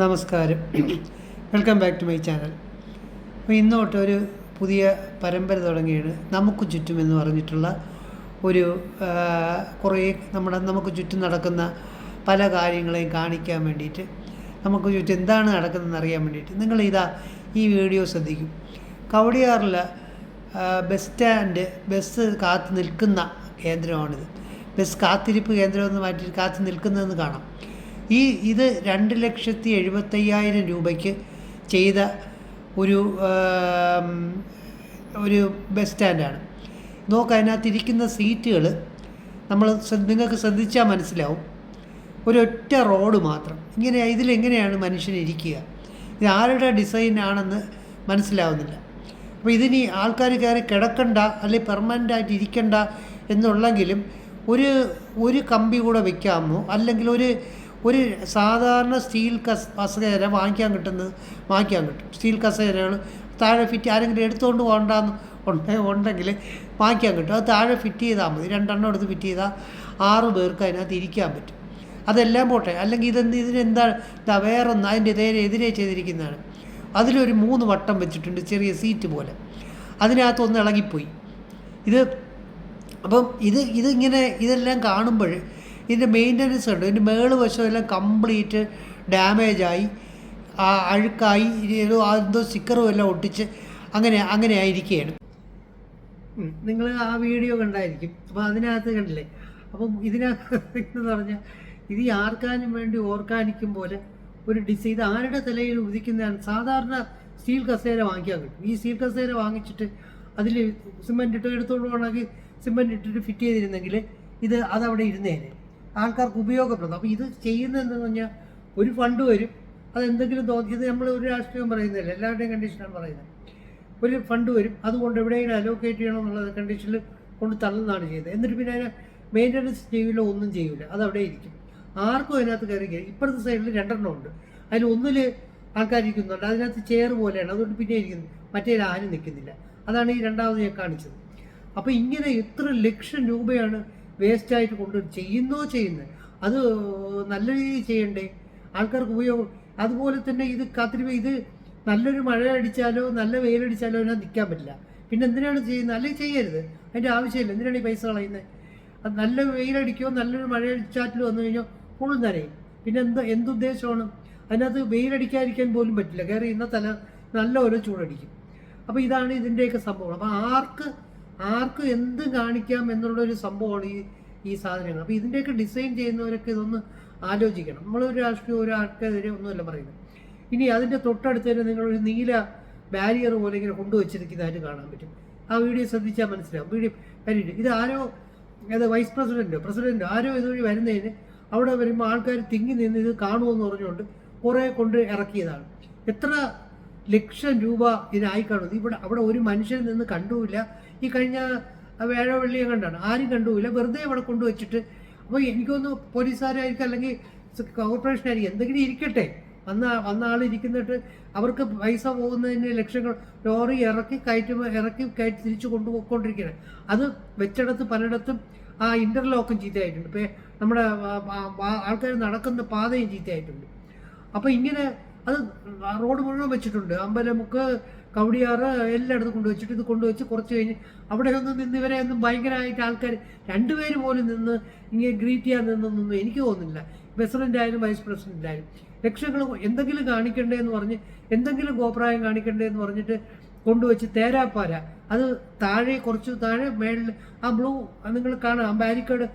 നമസ്കാരം. Welcome back to my channel അപ്പോൾ ഇന്നോട്ട് ഒരു പുതിയ പരമ്പര തുടങ്ങിയാണ് നമുക്ക് ചുറ്റും എന്ന് പറഞ്ഞിട്ടുള്ള ഒരു കുറേ നമ്മുടെ നമുക്ക് ചുറ്റും നടക്കുന്ന പല കാര്യങ്ങളെയും കാണിക്കാൻ വേണ്ടിയിട്ട് നമുക്ക് ചുറ്റും എന്താണ് നടക്കുന്നതെന്ന് അറിയാൻ വേണ്ടിയിട്ട് നിങ്ങൾ ഇതാ ഈ വീഡിയോ ശ്രദ്ധിക്കും. കവടിയാറിൽ ബസ് സ്റ്റാൻഡ് ബസ് കാത്തു നിൽക്കുന്ന കേന്ദ്രമാണിത്. ബസ് കാത്തിരിപ്പ് കേന്ദ്രമെന്ന് മാറ്റി കാത്തു നിൽക്കുന്നതെന്ന് കാണാം. ഈ ഇത് രണ്ട് ലക്ഷത്തി എഴുപത്തയ്യായിരം രൂപയ്ക്ക് ചെയ്ത ഒരു ഒരു ബസ് സ്റ്റാൻഡാണ്. നോക്ക് അതിനകത്ത് ഇരിക്കുന്ന സീറ്റുകൾ നമ്മൾ നിങ്ങൾക്ക് ശ്രദ്ധിച്ചാൽ മനസ്സിലാവും. ഒരൊറ്റ റോഡ് മാത്രം. ഇങ്ങനെ ഇതിലെങ്ങനെയാണ് മനുഷ്യൻ ഇരിക്കുക? ഇത് ആരുടെ ഡിസൈൻ ആണെന്ന് മനസ്സിലാവുന്നില്ല. അപ്പോൾ ഇതിനി ആൾക്കാർ കയറി കിടക്കണ്ട അല്ലെങ്കിൽ പെർമനന്റ് ആയിട്ട് ഇരിക്കണ്ട എന്നുള്ളെങ്കിലും ഒരു ഒരു കമ്പി കൂടെ വെക്കാമോ? അല്ലെങ്കിൽ ഒരു ഒരു സാധാരണ സ്റ്റീൽ കസ് കസേര വാങ്ങിക്കാൻ കിട്ടുന്നത്. വാങ്ങിക്കാൻ കിട്ടും. സ്റ്റീൽ കസേരകൾ താഴെ ഫിറ്റ് ആരെങ്കിലും എടുത്തുകൊണ്ട് പോകണ്ടെന്ന് ഉണ്ട് ഉണ്ടെങ്കിൽ വാങ്ങിക്കാൻ കിട്ടും. അത് താഴെ ഫിറ്റ് ചെയ്താൽ മതി. രണ്ടെണ്ണം എടുത്ത് ഫിറ്റ് ചെയ്താൽ ആറ് പേർക്ക് അതിനകത്ത് ഇരിക്കാൻ പറ്റും. അതെല്ലാം പോട്ടെ. അല്ലെങ്കിൽ ഇതെന്ത് ഇതിനെന്താണ് ഇതാ വേറൊന്ന് അതിന്റെ നേരെ എതിരെ ചെയ്തിരിക്കുന്നതാണ്. അതിലൊരു മൂന്ന് വട്ടം വെച്ചിട്ടുണ്ട് ചെറിയ സീറ്റ് പോലെ. അതിനകത്തൊന്ന് ഇളകിപ്പോയി. ഇത് അപ്പം ഇത് ഇതിങ്ങനെ ഇതെല്ലാം കാണുമ്പോൾ ഇതിന്റെ മെയിന്റനൻസ് ഉണ്ട്. ഇതിന്റെ മേൾ വശം എല്ലാം കംപ്ലീറ്റ് ഡാമേജായി ആ അഴുക്കായി. ഏതോ എന്തോ സ്റ്റിക്കറും എല്ലാം ഒട്ടിച്ച് അങ്ങനെ അങ്ങനെ ആയിരിക്കുകയാണ്. നിങ്ങൾ ആ വീഡിയോ കണ്ടായിരിക്കും. അപ്പോൾ അതിനകത്ത് കണ്ടില്ലേ? അപ്പം ഇതിനകത്ത് എന്ന് പറഞ്ഞാൽ ഇത് ആർക്കാനും വേണ്ടി ഓർക്കാനിക്കും പോലെ ഒരു ഡിസൈൻ ഇത് ആരുടെ തലയിൽ ഉദിക്കുന്നതാണ്? സാധാരണ സ്റ്റീൽ കസേര വാങ്ങിക്കാൻ കിട്ടും. ഈ സ്റ്റീൽ കസേര വാങ്ങിച്ചിട്ട് അതിൽ സിമെന്റ് ഇട്ട് എടുത്തോണ്ട് പോകണമെങ്കിൽ ഇട്ടിട്ട് ഫിറ്റ് ചെയ്തിരുന്നെങ്കിൽ ഇത് അതവിടെ ഇരുന്നേനെ. ആൾക്കാർക്ക് ഉപയോഗപ്രദം. അപ്പോൾ ഇത് ചെയ്യുന്ന എന്തെന്ന് പറഞ്ഞാൽ ഒരു ഫണ്ട് വരും. അതെന്തെങ്കിലും തോന്നി ഇത് നമ്മൾ ഒരു രാഷ്ട്രീയം പറയുന്നില്ല എല്ലാവരുടെയും കണ്ടീഷനാണ് പറയുന്നത്. ഒരു ഫണ്ട് വരും അതുകൊണ്ട് എവിടെയെങ്കിലും അലോക്കേറ്റ് ചെയ്യണം എന്നുള്ള കണ്ടീഷനിൽ കൊണ്ട് തള്ളുന്നതാണ് ചെയ്യുന്നത്. എന്നിട്ട് പിന്നെ അതിനെ മെയിന്റനൻസ് ചെയ്യില്ല ഒന്നും ചെയ്യില്ല അത് അവിടെ ഇരിക്കും. ആർക്കും അതിനകത്ത് കയറി ഇപ്പുറത്തെ സൈഡിൽ രണ്ടെണ്ണം ഉണ്ട്. അതിൽ ഒന്നിൽ ആൾക്കാർ ഇരിക്കുന്നുണ്ട്. അതിനകത്ത് ചെയർ പോലെയാണ് അതുകൊണ്ട് പിന്നെ ഇരിക്കുന്നു. മറ്റേ ആരും നിൽക്കുന്നില്ല. അതാണ് ഈ രണ്ടാമത് ഞാൻ കാണിച്ചത്. അപ്പോൾ ഇങ്ങനെ എത്ര ലക്ഷം രൂപയാണ് വേസ്റ്റായിട്ട് കൊണ്ട് ചെയ്യുന്നോ ചെയ്യുന്നത് അത് നല്ല രീതിയിൽ ചെയ്യണ്ടേ? ആൾക്കാർക്ക് ഉപയോഗം. അതുപോലെ തന്നെ ഇത് കാത്തിരിപ്പ് ഇത് നല്ലൊരു മഴ അടിച്ചാലോ നല്ല വെയിലടിച്ചാലോ അതിനകത്ത് നിൽക്കാൻ പറ്റില്ല. പിന്നെ എന്തിനാണ് ചെയ്യുന്നത്? അല്ലെങ്കിൽ ചെയ്യരുത്. അതിന്റെ ആവശ്യമില്ല. എന്തിനാണ് ഈ പൈസ കളയുന്നത്? അത് നല്ല വെയിലടിക്കോ നല്ലൊരു മഴ അടിച്ചാറ്റിൽ വന്നു കഴിഞ്ഞാൽ ഫുൾ നനയും. പിന്നെ എന്ത് എന്തുദ്ദേശമാണ് അതിനകത്ത് വെയിലടിക്കാതിരിക്കാൻ പോലും പറ്റില്ല. കയറി ഇന്ന തല നല്ല ഓരോ ചൂടടിക്കും. അപ്പോൾ ഇതാണ് ഇതിന്റെയൊക്കെ സംഭവം. അപ്പോൾ ആർക്ക് ആർക്ക് എന്ത് കാണിക്കാം എന്നുള്ളൊരു സംഭവമാണ് ഈ ഈ സാധനങ്ങൾ. അപ്പോൾ ഇതിന്റെയൊക്കെ ഡിസൈൻ ചെയ്യുന്നവരൊക്കെ ഇതൊന്ന് ആലോചിക്കണം. നമ്മളൊരു രാഷ്ട്രീയം ഒരു ആൾക്കെതിരെ ഒന്നുമല്ല പറയുന്നത്. ഇനി അതിന്റെ തൊട്ടടുത്ത് തന്നെ നിങ്ങളൊരു നീല ബാരിയർ പോലെ ഇങ്ങനെ കൊണ്ടുവച്ചിരിക്കുന്നതായിട്ട് കാണാൻ പറ്റും. ആ വീഡിയോ ശ്രദ്ധിച്ചാൽ മനസ്സിലാവും. വീഡിയോ കാര്യമില്ല ഇത് ആരോ അത് വൈസ് പ്രസിഡന്റോ പ്രസിഡന്റോ ആരോ ഇതുവഴി വരുന്നതിന് അവിടെ വരുമ്പോൾ ആൾക്കാർ തിങ്ങി നിന്ന് ഇത് കാണുമെന്ന് പറഞ്ഞുകൊണ്ട് കുറേ കൊണ്ട് ഇറക്കിയതാണ്. എത്ര ലക്ഷം രൂപ ഇതിനായി കാണുന്നത്. ഇവിടെ അവിടെ ഒരു മനുഷ്യൻ നിന്ന് കണ്ടുമില്ല. ഈ കഴിഞ്ഞ വേഴോ വെള്ളിയെ കണ്ടാണ്. ആരും കണ്ടുമില്ല. വെറുതെ അവിടെ കൊണ്ടുവച്ചിട്ട് അപ്പോൾ എനിക്കൊന്ന് പോലീസുകാരായിരിക്കും അല്ലെങ്കിൽ കോർപ്പറേഷനായിരിക്കും എന്തെങ്കിലും ഇരിക്കട്ടെ. വന്ന വന്ന ആൾ ഇരിക്കുന്നിട്ട് അവർക്ക് പൈസ പോകുന്നതിന് ലക്ഷങ്ങൾ ലോറി ഇറക്കി കയറ്റി ഇറക്കി കയറ്റി തിരിച്ചു കൊണ്ടുപോയിക്കൊണ്ടിരിക്കുകയാണ് അത് വെച്ചിടത്ത് പലയിടത്തും ആ ഇന്റർലോക്കും ചീത്തയായിട്ടുണ്ട്. ഇപ്പം നമ്മുടെ ആൾക്കാർ നടക്കുന്ന പാതയും ചീത്തയായിട്ടുണ്ട്. അപ്പോൾ ഇങ്ങനെ അത് റോഡ് മുഴുവൻ വെച്ചിട്ടുണ്ട്. അമ്പലമുക്ക് കവടിയാറ് എല്ലായിടത്തും കൊണ്ടുവച്ചിട്ട് ഇത് കൊണ്ടുവച്ച് കുറച്ച് കഴിഞ്ഞ് അവിടെ ഒന്നും നിന്ന് ഇവരെ ഒന്നും ഭയങ്കരമായിട്ട് ആൾക്കാർ രണ്ടുപേര് പോലും നിന്ന് ഇങ്ങനെ ഗ്രീറ്റ് ചെയ്യാൻ നിന്നൊന്നും എനിക്ക് തോന്നുന്നില്ല. പ്രസിഡന്റ് ആയാലും വൈസ് പ്രസിഡന്റ് ആയാലും. ലക്ഷങ്ങൾ എന്തെങ്കിലും കാണിക്കണ്ടേ എന്ന് പറഞ്ഞ് എന്തെങ്കിലും ഗോപ്രായം കാണിക്കണ്ടേ എന്ന് പറഞ്ഞിട്ട് കൊണ്ടുവച്ച് തേരാപ്പാര. അത് താഴെ കുറച്ച് താഴെ മേളിൽ ആ ബ്ലൂ നിങ്ങൾ കാണാം ബാരിക്കേഡ്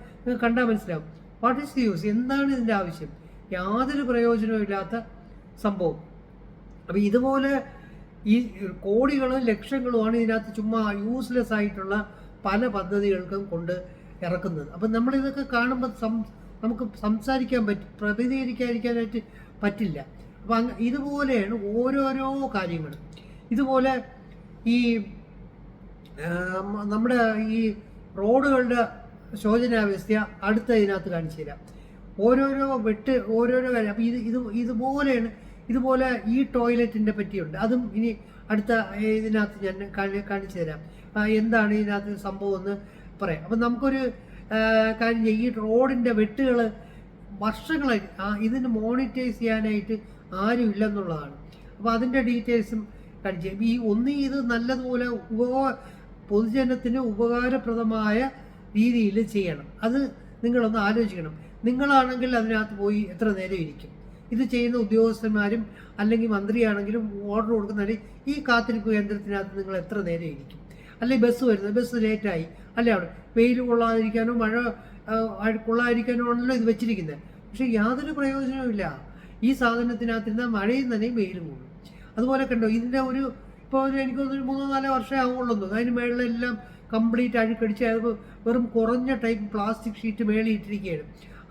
കണ്ടാൽ മനസ്സിലാവും. വാട്ട് ഈസ് യൂസ് എന്താണ് ഇതിന്റെ ആവശ്യം? യാതൊരു പ്രയോജനവും ഇല്ലാത്ത സംഭവം. അപ്പം ഇതുപോലെ ഈ കോടികളും ലക്ഷങ്ങളുമാണ് ഇതിനകത്ത് ചുമ്മാ യൂസ്ലെസ് ആയിട്ടുള്ള പല പദ്ധതികൾക്കും കൊണ്ട് ഇറക്കുന്നത്. അപ്പം നമ്മളിതൊക്കെ കാണുമ്പോൾ സം നമുക്ക് സംസാരിക്കാൻ പറ്റും പ്രതിനിധീകരിക്കാതിരിക്കാനായിട്ട് പറ്റില്ല. അപ്പം ഇതുപോലെയാണ് ഓരോരോ കാര്യങ്ങൾ. ഇതുപോലെ ഈ നമ്മുടെ ഈ റോഡുകളുടെ ശോചനാവസ്ഥ അടുത്ത ഇതിനകത്ത് കാണിച്ചു തരാം. ഓരോരോ വെട്ട് ഓരോരോ കാര്യം. അപ്പം ഇത് ഇത് ഇതുപോലെയാണ് ഇതുപോലെ ഈ ടോയ്ലറ്റിന്റെ പറ്റിയുണ്ട്. അതും ഇനി അടുത്ത ഇതിനകത്ത് ഞാൻ കാണി- കാണിച്ചു തരാം. എന്താണ് ഇതിനകത്ത് സംഭവം എന്ന് പറയാം. അപ്പം നമുക്കൊരു കാര്യം. ഈ റോഡിന്റെ വെട്ടുകൾ വർഷങ്ങളായി ഇതിന് മോണിറ്റൈസ് ചെയ്യാനായിട്ട് ആരും ഇല്ലെന്നുള്ളതാണ് അപ്പോൾ അതിന്റെ ഡീറ്റെയിൽസും കാണിച്ചു ഈ ഒന്ന് ഇത് നല്ലതുപോലെ ഉപകാ പൊതുജനത്തിന് ഉപകാരപ്രദമായ രീതിയിൽ ചെയ്യണം. അത് നിങ്ങളൊന്ന് ആലോചിക്കണം. നിങ്ങളാണെങ്കിൽ അതിനകത്ത് പോയി എത്ര നേരം ഇരിക്കും? ഇത് ചെയ്യുന്ന ഉദ്യോഗസ്ഥന്മാരും അല്ലെങ്കിൽ മന്ത്രിയാണെങ്കിലും ഓർഡർ കൊടുക്കുന്നതിന് ഈ കാത്തിരിപ്പ് കേന്ദ്രത്തിനകത്ത് നിങ്ങൾ എത്ര നേരം ഇരിക്കും അല്ലെങ്കിൽ ബസ് വരുന്നത് ബസ് ലേറ്റായി അല്ലെ അവിടെ വെയിൽ കൊള്ളാതിരിക്കാനോ മഴ കൊള്ളാതിരിക്കാനോ ആണല്ലോ ഇത് വെച്ചിരിക്കുന്നത്. പക്ഷേ യാതൊരു പ്രയോജനവുമില്ല ഈ സാധനത്തിനകത്തിരുന്ന മഴയും നനയും വെയിലും കൂടും. അതുപോലെ കണ്ടോ ഇതിന്റെ ഒരു ഇപ്പോൾ എനിക്ക് തോന്നുന്നു മൂന്നോ നാലോ വർഷമേ ആവുള്ളൂ അതിന് മേളിലെല്ലാം കംപ്ലീറ്റ് അഴുക്കടിച്ച് അത് വെറും കുറഞ്ഞ ടൈപ്പ് പ്ലാസ്റ്റിക് ഷീറ്റ് മേളിയിട്ടിരിക്കുകയാണ്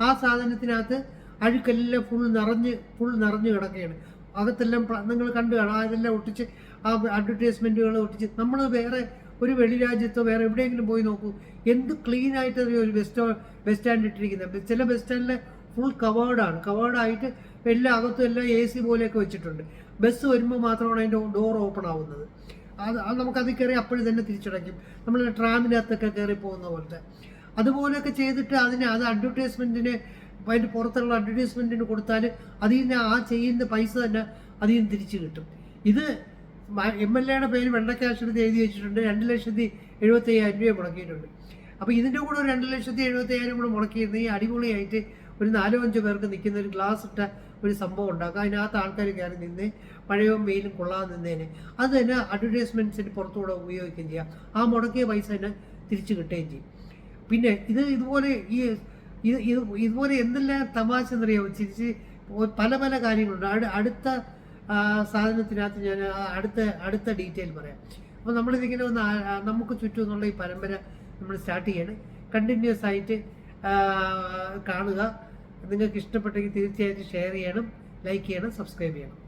ആ സാധനത്തിനകത്ത് അഴുക്കെല്ലാം ഫുൾ നിറഞ്ഞ് ഫുൾ നിറഞ്ഞ് കിടക്കുകയാണ്. അകത്തെല്ലാം നിങ്ങൾ കണ്ടു കാണാം. അതെല്ലാം ഒട്ടിച്ച് ആ അഡ്വർടൈസ്മെന്റുകൾ ഒട്ടിച്ച്. നമ്മൾ വേറെ ഒരു വെളി രാജ്യത്തോ വേറെ എവിടെയെങ്കിലും പോയി നോക്കൂ. എന്ത് ക്ലീൻ ആയിട്ട് ഒരു ബസ് ബസ് സ്റ്റാൻഡ് ഇട്ടിരിക്കുന്നത് ചില ബസ് സ്റ്റാൻഡിൽ ഫുൾ കവേർഡാണ് കവേർഡായിട്ട് എല്ലാ അകത്തും എല്ലാം എ സി പോലെയൊക്കെ വെച്ചിട്ടുണ്ട്. ബസ് വരുമ്പോൾ മാത്രമാണ് അതിന്റെ ഡോർ ഓപ്പൺ ആവുന്നത്. അത് അത് നമുക്ക് അതിൽ കയറി അപ്പോഴും തന്നെ തിരിച്ചടയ്ക്കും. നമ്മൾ ട്രാമിനകത്തൊക്കെ കയറി പോകുന്ന പോലത്തെ. അതുപോലെയൊക്കെ ചെയ്തിട്ട് അതിന് അത് അഡ്വർടൈസ്മെന്റിന് അതിന്റെ പുറത്തുള്ള അഡ്വർടൈസ്മെന്റിന് കൊടുത്താൽ അതിൽ നിന്ന് ആ ചെയ്യുന്ന പൈസ തന്നെ അതിൽ നിന്ന് തിരിച്ച് കിട്ടും. ഇത് എം എൽ എയുടെ പേര് വെള്ളക്കാശെടുത്ത് എഴുതി വെച്ചിട്ടുണ്ട്. രണ്ട് ലക്ഷത്തി എഴുപത്തി അയ്യായിരം രൂപ മുടക്കിയിട്ടുണ്ട്. അപ്പോൾ ഇതിന്റെ കൂടെ ഒരു രണ്ട് ലക്ഷത്തി എഴുപത്തി അയ്യായിരം കൂടെ മുടക്കിയിരുന്ന ഈ അടിപൊളിയായിട്ട് ഒരു നാലോ അഞ്ചോ പേർക്ക് നിൽക്കുന്ന ഒരു ഗ്ലാസ് ഇട്ട ഒരു സംഭവം ഉണ്ടാക്കുക അതിനകത്ത് ആൾക്കാർ കയറി നിന്ന് മഴയും വെയിലും കൊള്ളാതെ നിന്നേനെ. അത് തന്നെ അഡ്വർടൈസ്മെന്റ്സിന് പുറത്തുകൂടെ ഉപയോഗിക്കുകയും ചെയ്യുക ആ മുടക്കിയ പൈസ തന്നെ തിരിച്ച് കിട്ടുകയും ചെയ്യും. പിന്നെ ഇത് ഇതുപോലെ ഈ ഇത് ഇത് ഇതുപോലെ എന്തെല്ലാം തമാശ എന്നറിയാമോ ചിരിച്ച് പല പല കാര്യങ്ങളുണ്ട്. അടു- അടുത്ത സാധനത്തിനകത്ത് ഞാൻ അടുത്ത അടുത്ത ഡീറ്റെയിൽ പറയാം. അപ്പോൾ നമ്മളിതിങ്ങനെ ഒന്ന് നമുക്ക് ചുറ്റും എന്നുള്ള ഈ പരമ്പര നമ്മൾ സ്റ്റാർട്ട് ചെയ്യണം. കണ്ടിന്യൂസ് ആയിട്ട് കാണുക. നിങ്ങൾക്ക് ഇഷ്ടപ്പെട്ടെങ്കിൽ തീർച്ചയായിട്ടും ഷെയർ ചെയ്യണം ലൈക്ക് ചെയ്യണം സബ്സ്ക്രൈബ് ചെയ്യണം.